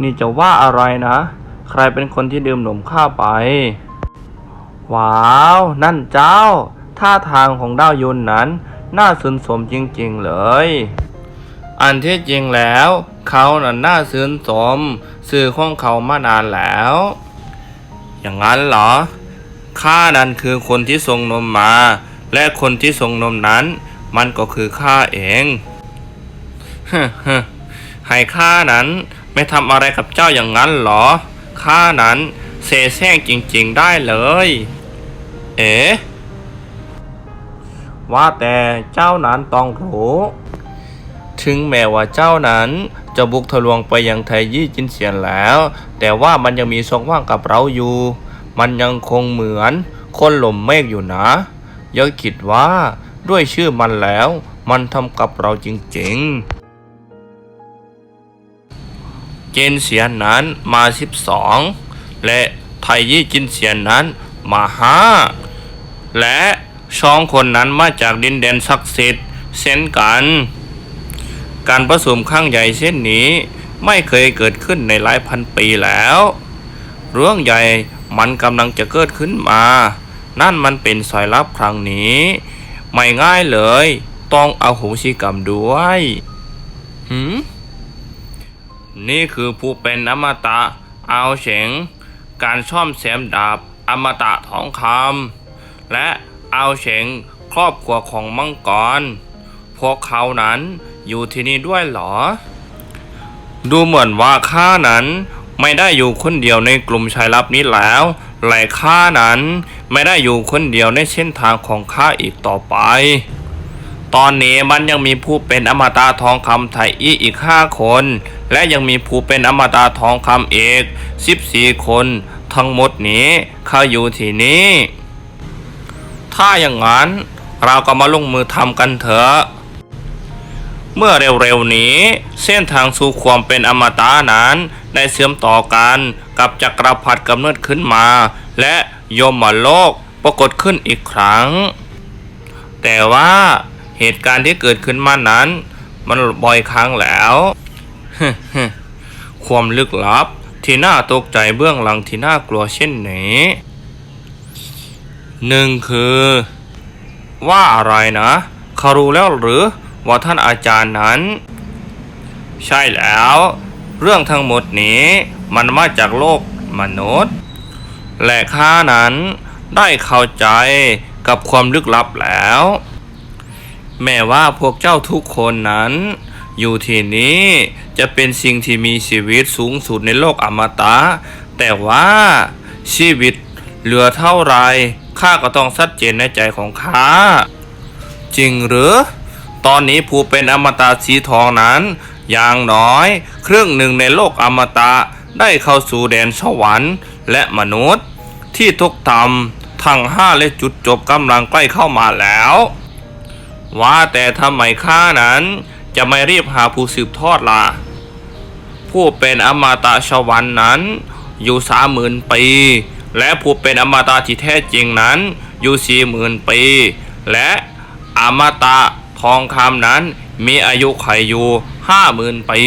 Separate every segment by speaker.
Speaker 1: นี่จะว่าอะไรนะ ใครเป็นคนที่ดื่มนมข้าไป ว้าว นั่นเจ้า ท่าทางของดาวยุนนั้น น่าสนสมจริงๆเลย อันที่จริงแล้ว เขาน่ะน่าซื่นสม สื่อของเขามานานแล้ว อย่างนั้นเหรอ ข้านั้นคือคนที่ทรงนมมา และคนที่ทรงนมนั้น มันก็คือข้าเอง ให้ข้านั้นไม่ทำอะไรกับเจ้าอย่างนั้นหรอ ข้านั้นเสแสร้งจริงๆได้เลย เอ๋ว่าแต่เจ้านั้นต้องรู้ ถึงแม้ว่าเจ้านั้นจะบุกทะลวงไปยังไทยี่จินเสียนแล้ว แต่ว่ามันยังมีช่องว่างกับเราอยู่ มันยังคงเหมือนคนหล่มเมฆอยู่นะอย่าคิดว่าด้วยชื่อมันแล้ว มันทำกับเราจริงๆ เจนเสียนนั้นมาสิบสองและไทยี่จินเสียนนั้นมาห้าและสองคนนั้นมาจากดินแดนศักดิ์สิทธิ์เช่นกัน การผสมข้างใหญ่เช่นนี้ไม่เคยเกิดขึ้นในหลายพันปีแล้ว เรื่องใหญ่มันกำลังจะเกิดขึ้นมา นั่นมันเป็นสายลับครั้งนี้ ไม่ง่ายเลย ต้องเอาหูชิกรรมด้วยหืม นี่คือผู้เป็นอมตะเอาเฉงการซ่อมแซมดาบอมตะทองคำและเอาเฉงครอบครัวของมังกร พวกเขานั้นอยู่ที่นี่ด้วยเหรอ ดูเหมือนว่าข้านั้นไม่ได้อยู่คนเดียวในกลุ่มชายลับนี้แล้วและข้านั้นไม่ได้อยู่คนเดียวในเส้นทางของข้าอีกต่อไป ตอนนี้มันยังมีผู้เป็นอมตะทองคำไทยอีอีกห้าคน และยังมีผู้เป็นอมตะทองคำเอกสิบสี่คน ทั้งหมดนี้ข้าอยู่ที่นี่ถ้าอย่างนั้น เราก็มาลงมือทำกันเถอะเมื่อเร็วๆนี้ เส้นทางสู่ความเป็นอมตะนั้น ได้เชื่อมต่อกันกับจักรพรรดิกำเนิดขึ้นมา และยมโลกปรากฏขึ้นอีกครั้ง แต่ว่า เหตุการณ์ที่เกิดขึ้นมานั้น มันบ่อยครั้งแล้ว ความลึกลับที่น่าตกใจเบื้องหลังที่น่ากลัวเช่นนี้หนึ่งคือ ว่าอะไรนะเขารู้แล้วหรือว่าท่านอาจารย์นั้น ใช่แล้ว เรื่องทั้งหมดนี้มันมาจากโลกมนุษย์ และข้านั้นได้เข้าใจกับความลึกลับแล้ว แม้ว่าพวกเจ้าทุกคนนั้น อยู่ที่นี้จะเป็นสิ่งที่มีชีวิตสูงสุดในโลกอมตะ แต่ว่าชีวิตเหลือเท่าไรข้าก็ต้องชัดเจนในใจของข้าจริงหรือ ตอนนี้ผู้เป็นอมตะสีทองนั้น อย่างน้อยครึ่งหนึ่งในโลกอมตะได้เข้าสู่แดนสวรรค์และมนุษย์ ที่ทุกธรรมทั้งห้าและจุดจบกำลังใกล้เข้ามาแล้ว ว่าแต่ทำไมข้านั้นจะไม่รีบหาผู้สืบทอดล่ะ ผู้เป็นอมตะชวันนั้น อยู่สามหมื่นปี และผู้เป็นอมตะที่แท้จริงนั้น อยู่สี่หมื่นปี และอมตะทองคำนั้นมีอายุไขอยู่ห้าหมื่นปี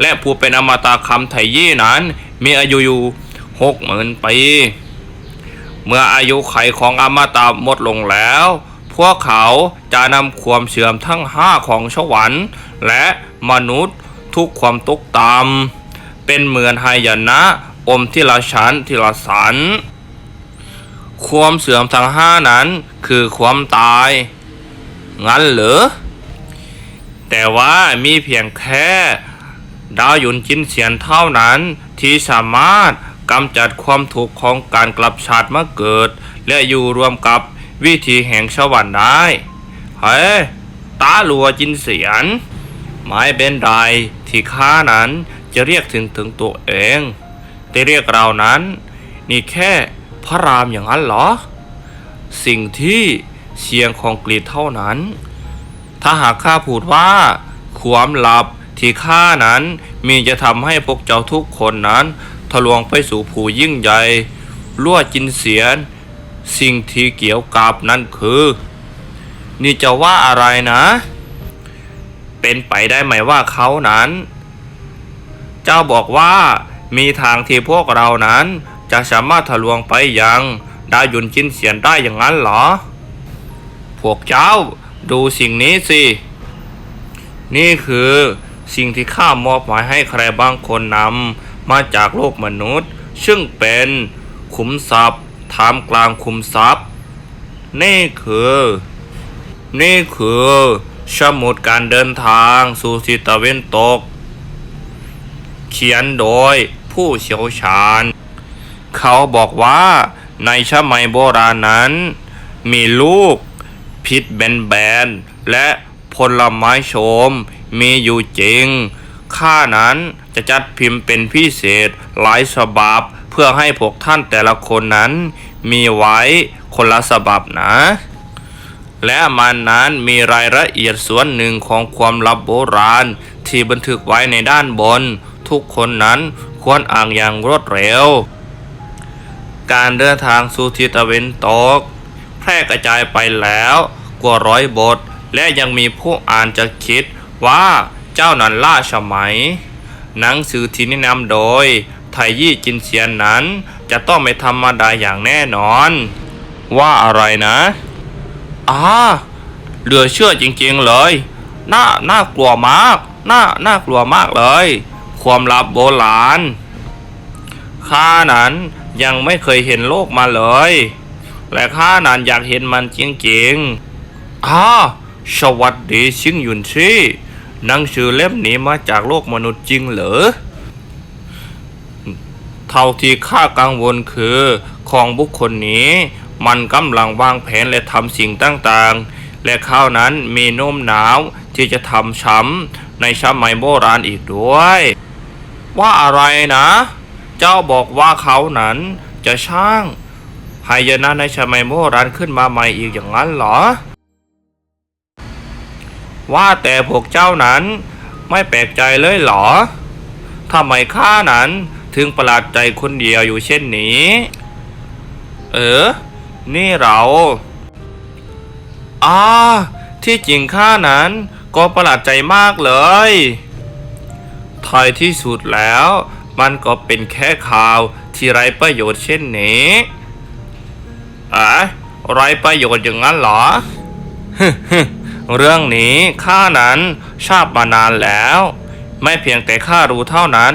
Speaker 1: และผู้เป็นอมตะคำไทยี่นั้น มีอายุอยู่หกหมื่นปี เมื่ออายุไขของอมตะหมดลงแล้ว พวกเขาจะนำความเสื่อมทั้งห้าของสวรรค์ และมนุษย์ทุกความตกต่ำเป็นเหมือนหายนะอมที่ละชั้นที่ละสัน ความเสื่อมทั้งห้านั้นคือความตาย งั้นเหรอ แต่ว่ามีเพียงแค่ ดาวหยุนจินเสียนเท่านั้นที่สามารถกำจัดความทุกของการกลับชาติมาเกิด และอยู่รวมกับ วิธีแห่งสวรรค์ได้ เฮ้ยตาหลัวจินเสียน ไม่เป็นไรที่ข้านั้นจะเรียกถึงถึงตัวเอง แต่เรียกเรานั้น นี่แค่พระรามอย่างนั้นเหรอ สิ่งที่เสียงของกรีดเท่านั้น ถ้าหากข้าพูดว่า ความลับที่ข้านั้นมีจะทำให้พวกเจ้าทุกคนนั้น ทะลวงไปสู่ผู้ยิ่งใหญ่ลั่วจินเสียน สิ่งที่เกี่ยวกับนั่นคือ นี่จะว่าอะไรนะ เป็นไปได้ไหมว่าเขานั้น เจ้าบอกว่ามีทางที่พวกเรานั้น จะสามารถทะลวงไปยังดายุนจินเสียนได้อย่างนั้นเหรอ พวกเจ้าดูสิ่งนี้สิ นี่คือสิ่งที่ข้ามอบหมายให้ใครบางคนนำมาจากโลกมนุษย์ ซึ่งเป็นขุมทรัพย์ ทามกลางขุมทรัพย์ นี่คือ นี่คือสมุดการเดินทางสู่ทิศตะเวนตก เขียนโดยผู้เชี่ยวชาญ เขาบอกว่าในสมัยโบราณนั้น มีลูกพิษแบนๆและผลไม้โชมมีอยู่จริงข้านั้นจะจัดพิมพ์เป็นพิเศษหลายฉบับ พื่อให้พวกท่านแต่ละคนนั้น มีไว้คนละฉบับนะ และมันนั้นมีรายละเอียดส่วนหนึ่งของความลับโบราณ ที่บันทึกไว้ในด้านบน ทุกคนนั้นควรอ่านอย่างรวดเร็ว การเดินทางสู่ทิศตะวันตก แพร่กระจายไปแล้วกว่าร้อยบท และยังมีผู้อ่านจะคิดว่าเจ้านั้นล่าสมัย หนังสือที่แนะนำโดย ไทยี่จินเซียนนั้น จะต้องไม่ธรรมดาอย่างแน่นอน ว่าอะไรนะอ่าเหลือเชื่อจริงๆเลย น่า น่ากลัวมาก น่า น่ากลัวมากเลย ความลับโบราณ ข้านั้นยังไม่เคยเห็นโลกมาเลย และข้านั้นอยากเห็นมันจริงๆอ่าสวัสดีชิงหยุนชีหนังสือเล่มนี้มาจากโลกมนุษย์จริงเหรอ เท่าที่ข้ากังวลคือของบุคคลนี้ มันกำลังวางแผนและทำสิ่งต่างๆ และเขานั้นมีโน้มหนาวที่จะทำช้ำในสมัยโบราณอีกด้วย ว่าอะไรนะ เจ้าบอกว่าเขานั้นจะช่างหายนะในสมัยโบราณขึ้นมาใหม่อีกอย่างนั้นเหรอ ว่าแต่พวกเจ้านั้นไม่แปลกใจเลยเหรอทำไมข้านั้น ถึงประหลาดใจคนเดียวอยู่เช่นนี้ เออ นี่เราอ่าที่จริงข้านั้นก็ประหลาดใจมากเลยท้ายที่สุดแล้ว มันก็เป็นแค่ข่าวที่ไร้ประโยชน์เช่นนี้อะไร้ประโยชน์อย่างนั้นเหรอ เรื่องนี้ข้านั้นทราบมานานแล้ว ไม่เพียงแต่ข้ารู้เท่านั้น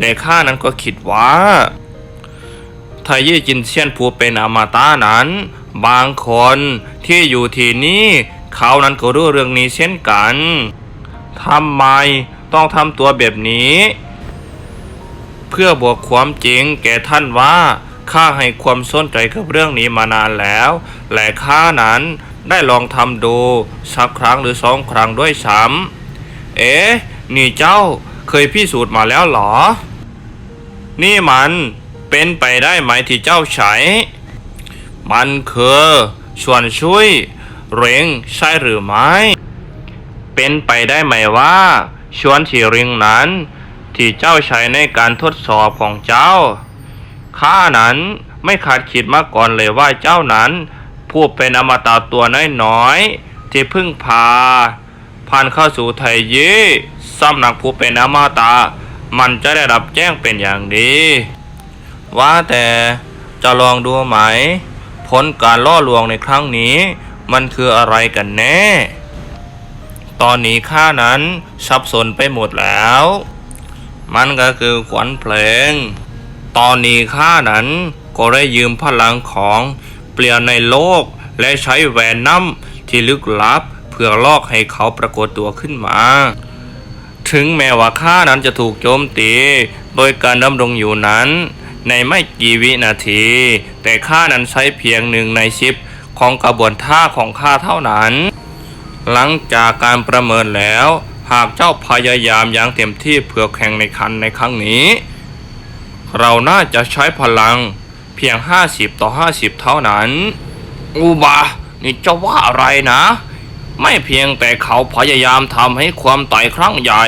Speaker 1: และข้านั้นก็คิดว่าทายี่จินเซียนผู้เป็นอมตะนั้น บางคนที่อยู่ที่นี่เขานั้นก็รู้เรื่องนี้เช่นกันทำไมต้องทำตัวแบบนี้ เพื่อบอกความจริงแก่ท่านว่าข้าให้ความสนใจกับเรื่องนี้มานานแล้ว และข้านั้นได้ลองทำดูสักครั้งหรือสองครั้งด้วยซ้ำเอ๊ะ นี่เจ้า เคยพิสูจน์มาแล้วเหรอ นี่มันเป็นไปได้ไหมที่เจ้าใช้ มันคือชวนช่วยเร่งใช่หรือไม่ เป็นไปได้ไหมว่าชวนที่เริงนั้น ที่เจ้าใช้ในการทดสอบของเจ้า ข้านั้นไม่คาดคิดมาก่อนเลยว่าเจ้านั้น ผู้เป็นอมตะตัวน้อยๆที่เพึ่งพาผ่านเข้าสู่ไทยยี สำนักผู้เป็นอมตะมันจะได้รับแจ้งเป็นอย่างดี ว่าแต่จะลองดูไหม ผลการล่อลวงในครั้งนี้ มันคืออะไรกันแน่ ตอนนี้ข้านั้นสับสนไปหมดแล้ว มันก็คือขวัญเพลง ตอนนี้ข้านั้นก็ได้ยืมพลังของเปลี่ยนในโลกและใช้แหวนน้ำที่ลึกลับ เพื่อลอกให้เขาปรากฏตัวขึ้นมา ถึงแม้ว่าข้านั้นจะถูกโจมตี โดยการดำรงอยู่นั้น ในไม่กี่วินาที แต่ข้านั้นใช้เพียงหนึ่งในชิปของกระบวนท่าของข้าเท่านั้น หลังจากการประเมินแล้ว หากเจ้าพยายามอย่างเต็มที่เพื่อแข่งในคันในครั้งนี้ เราน่าจะใช้พลังเพียง 50 ต่อ 50 เท่านั้นอุบา นี่จะว่าอะไรนะ ไม่เพียงแต่เขาพยายามทำให้ความไต่ครั้งใหญ่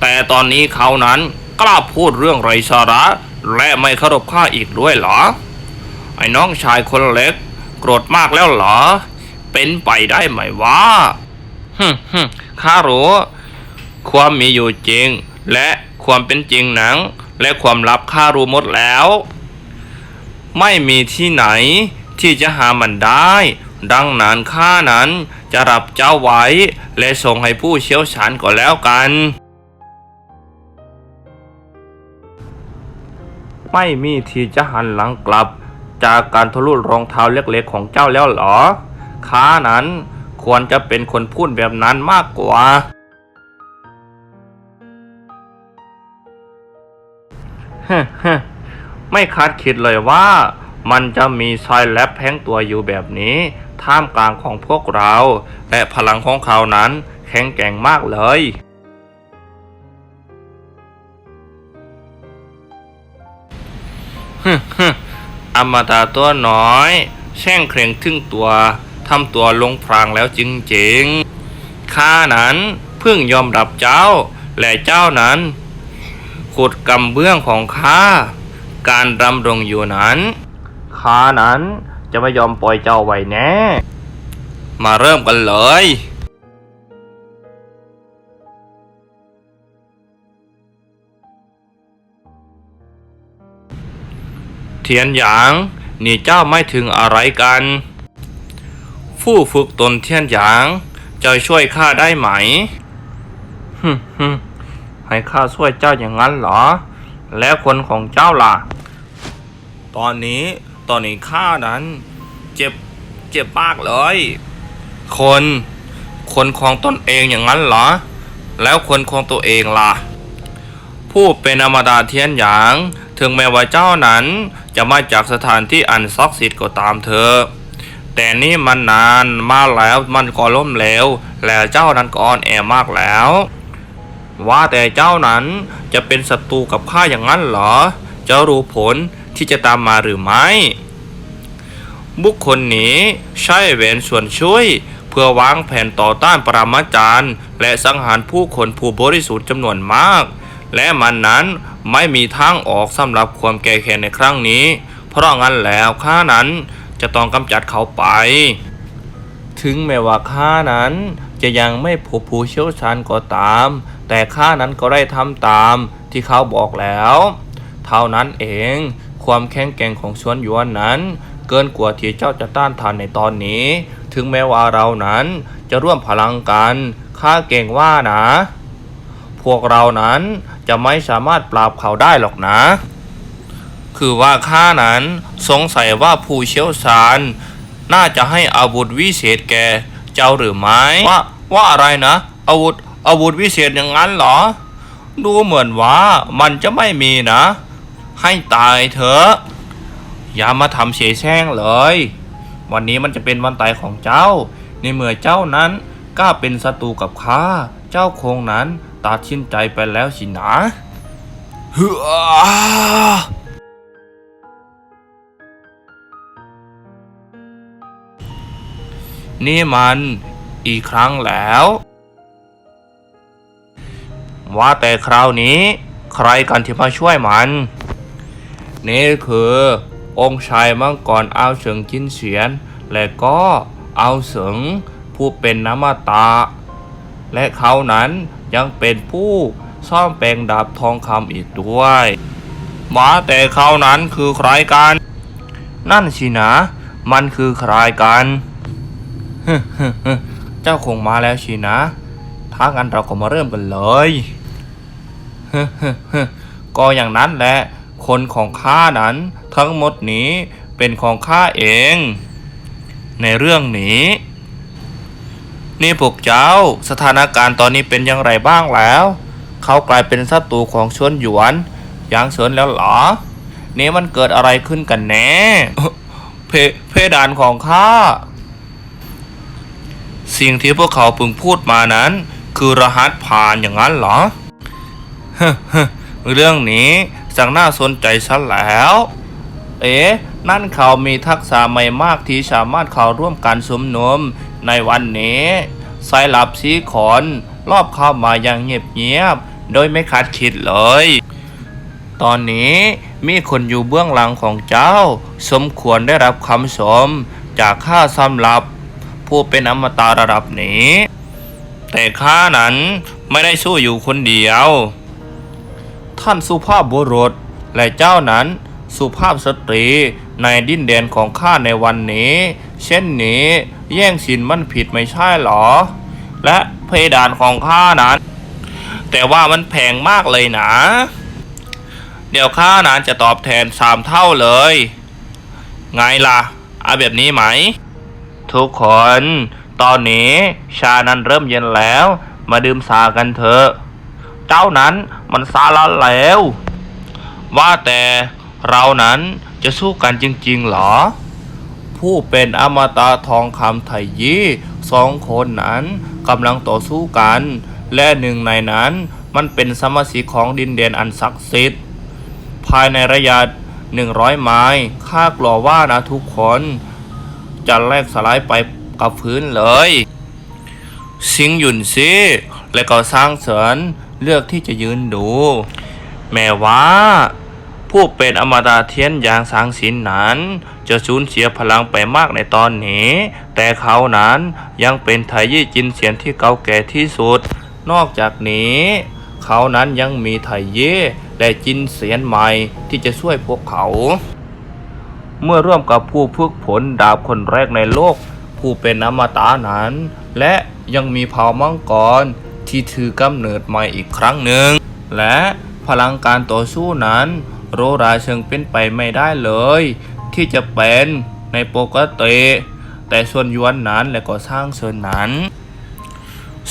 Speaker 1: แต่ตอนนี้เขานั้นกล้าพูดเรื่องไรสาระ และไม่เคารพข้าอีกด้วยเหรอ ไอ้น้องชายคนเล็ก โกรธมากแล้วเหรอ เป็นไปได้ไหมวะฮึมฮึข้ารู้ความมีอยู่จริง และความเป็นจริงหนัง และความลับข้ารู้หมดแล้ว ไม่มีที่ไหนที่จะหามันได้ ดังนั้นข้านั้นจะรับเจ้าไว้ และส่งให้ผู้เชี่ยวชาญก็แล้วกัน ไม่มีทีจะหันหลังกลับ จากการทะลุรองเท้าเล็กๆของเจ้าแล้วหรอข้านั้นควรจะเป็นคนพูดแบบนั้นมากกว่า ไม่คาดคิดเลยว่ามันจะมีซอยแลบแพงตัวอยู่แบบนี้ ท่ามกลางของพวกเรา และพลังของเขานั้นแข็งแกร่งมากเลยอมตะตัวน้อย แช่งเคร่งทึ่งตัวทำตัวลงพรางแล้วจริงๆข้านั้นเพิ่งยอมรับเจ้า และเจ้านั้นขุดกำเบื้องของข้า การดำรงอยู่นั้นข้านั้น จะไม่ยอมปล่อยเจ้าไว้แน่ มาเริ่มกันเลย เทียนหยาง นี่เจ้าไม่ถึงอะไรกัน ผู้ฝึกตนเทียนหยางจะช่วยข้าได้ไหมฮึฮึให้ข้าช่วยเจ้าอย่างนั้นเหรอ แล้วคนของเจ้าล่ะ ตอนนี้ ตอนนี้ข้านั้น เจ็บเจ็บมากเลย คน คนของตนเองอย่างนั้นเหรอ แล้วคนของตัวเองล่ะ ผู้เป็นอมตะเทียนหยาง ถึงแม้ว่าเจ้านั้นจะมาจากสถานที่อันศักดิ์สิทธิ์ก็ตามเธอ แต่นี่มันนานมาแล้วมันก็ล้มเหลวแล้วเจ้านั้นก็อ่อนแอมากแล้ว ว่าแต่เจ้านั้นจะเป็นศัตรูกับข้าอย่างนั้นเหรอ จะรู้ผล ที่จะตามมาหรือไม่ บุคคลนี้ใช้แหวนส่วนช่วย เพื่อวางแผนต่อต้านปรามาจารย์ และสังหารผู้คนผู้บริสุทธิ์จำนวนมาก และมันนั้นไม่มีทางออกสำหรับความแก่แค้นในครั้งนี้ เพราะงั้นแล้วข้านั้นจะต้องกำจัดเขาไป ถึงแม้ว่าข้านั้นจะยังไม่พบผู้เชี่ยวชาญก็ตาม แต่ข้านั้นก็ได้ทำตามที่เขาบอกแล้ว เท่านั้นเอง ความแข็งแกร่งของชวนหยวนนั้น เกินกว่าที่เจ้าจะต้านทานในตอนนี้ ถึงแม้ว่าเรานั้นจะร่วมพลังกันข้าเก่งว่านะ พวกเรานั้นจะไม่สามารถปราบเขาได้หรอกนะ คือว่าข้านั้นสงสัยว่าผู้เชี่ยวชาญ น่าจะให้อาวุธวิเศษแกเจ้าหรือไม่ว่าว่าอะไรนะอาวุธอาวุธวิเศษอย่างนั้นเหรอ ดูเหมือนว่ามันจะไม่มีนะ ให้ตายเถอะอย่ามาทำเฉยแช่งเลย วันนี้มันจะเป็นวันตายของเจ้า ในเมื่อเจ้านั้นกล้าเป็นศัตรูกับข้าเจ้าคงนั้นตัดสินใจไปแล้วสินะเฮ้อนี่มันอีกครั้งแล้ว ว่าแต่คราวนี้ ใครกันที่มาช่วยมัน นี่คือ องค์ชายมังกรเอาเฉิงจินเฉียน และก็เอาเฉิงผู้เป็นน้ำมาตา และเขานั้นยังเป็นผู้ซ่อมแปลงดาบทองคำอีกด้วยว่าแต่เขานั้นคือใครกัน นั่นสินะ มันคือใครกันเจ้าคงมาแล้วสินะถ้างั้นเราก็มาเริ่มกันเลยก็อย่างนั้นแหละ คนของข้านั้นทั้งหมดนี้เป็นของข้าเอง ในเรื่องนี้ นี่พวกเจ้าสถานการณ์ตอนนี้เป็นอย่างไรบ้างแล้ว เขากลายเป็นศัตรูของชวนหยวนยางเฉินแล้วเหรอ นี่มันเกิดอะไรขึ้นกันแน่เพเพดานของข้าสิ่งที่พวกเขาพึงพูดมานั้น คือรหัสผ่านอย่างนั้นเหรอ เรื่องนี้ สังน่าสนใจซะแล้ว เอ๊ะนั่นเขามีทักษะไม่มากที่สามารถเข้าร่วมการสมนุมในวันนี้สายหลับสีขอนรอบเข้ามาอย่างเงียบๆโดยไม่คาดคิดเลย ตอนนี้มีคนอยู่เบื้องหลังของเจ้า สมควรได้รับคำสมจากข้าสำหรับ ผู้เป็นอมตะระดับนี้ แต่ข้านั้นไม่ได้สู้อยู่คนเดียว ท่านสุภาพบุรุษ และเจ้านั้นสุภาพสตรีในดินแดนของข้าในวันนี้ เช่นนี้แย่งสินมันผิดไม่ใช่หรอ และเพดานของข้านั้น แต่ว่ามันแพงมากเลยนะ เดี๋ยวข้านั้นจะตอบแทนสามเท่าเลย ไงล่ะเอาแบบนี้ไหม ทุกคน ตอนนี้ชานั้นเริ่มเย็นแล้ว มาดื่มสากันเถอะ เจ้านั้น มันซาละแล้ว ว่าแต่เรานั้นจะสู้กันจริงๆหรอ ผู้เป็นอมตะทองคำไทยยี่สองคนนั้นกำลังต่อสู้กัน และหนึ่งในนั้นมันเป็นสมาชิกของดินแดนอันศักดิ์สิทธิ์ ภายในระยะ100ไม้ข้ากลัวว่านะทุกคน จะแลกสลายไปกับพื้นเลย สิงหยุนซิและก็สร้างเสริญ เลือกที่จะยืนดู แม้ว่า ผู้เป็นอมตะเทียนอย่างสางสินนั้น จะสูญเสียพลังไปมากในตอนนี้ แต่เขานั้นยังเป็นไทยี่จินเสียนที่เก่าแก่ที่สุด นอกจากนี้ เขานั้นยังมีไทเย่และจินเสียนใหม่ที่จะช่วยพวกเขา เมื่อร่วมกับผู้ฝึกผลดาบคนแรกในโลก ผู้เป็นอมตะนั้น และยังมีเผ่ามังกร ที่ถือกำเนิดใหม่อีกครั้งหนึ่ง และพลังการต่อสู้นั้น โรราเชิงเป็นไปไม่ได้เลย ที่จะเป็นในปกติแต่ส่วนยวนนั้นและก็สร้างเสริญนั้น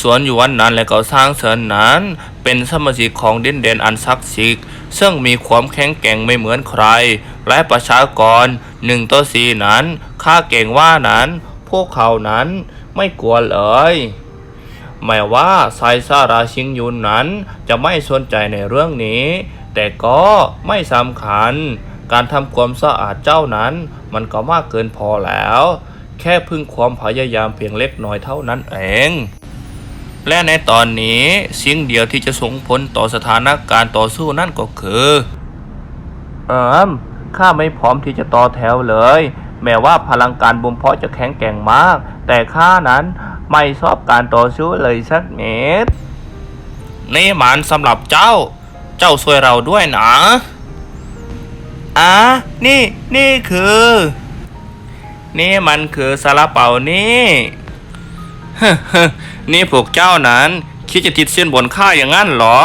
Speaker 1: ส่วนยวันนั้นและก็สร้างเสริญนั้น เป็นสมาชิกของดินแดนอันศักดิ์สิทธิ์ซึ่งมีความแข็งแกร่งไม่เหมือนใคร และประชากรหนึ่งต่อสี่นั้นข้าเก่งว่านั้น พวกเขานั้นไม่กลัวเลย แม้ว่าไซซาราชิงยุนนั้นจะไม่สนใจในเรื่องนี้ แต่ก็ไม่สำคัญ การทำความสะอาดเจ้านั้น มันก็มากเกินพอแล้ว แค่พึ่งความพยายามเพียงเล็กน้อยเท่านั้นเองและในตอนนี้สิ่งเดียวที่จะส่งผลต่อสถานการณ์ต่อสู้นั่นก็คือเอิมข้าไม่พร้อมที่จะต่อแถวเลย แม้ว่าพลังการบ่มเพาะจะแข็งแกร่งมาก แต่ข้านั้น ไม่ชอบการต่อสู้เลยสักเม็ดนี่มันสำหรับเจ้า เจ้าช่วยเราด้วยนะอะนี่นี่คือ นี่มันคือซาลาเปานี่นี่พวกเจ้านั้น คิดจะติดเส้นบนข้าอย่างนั้นเหรอ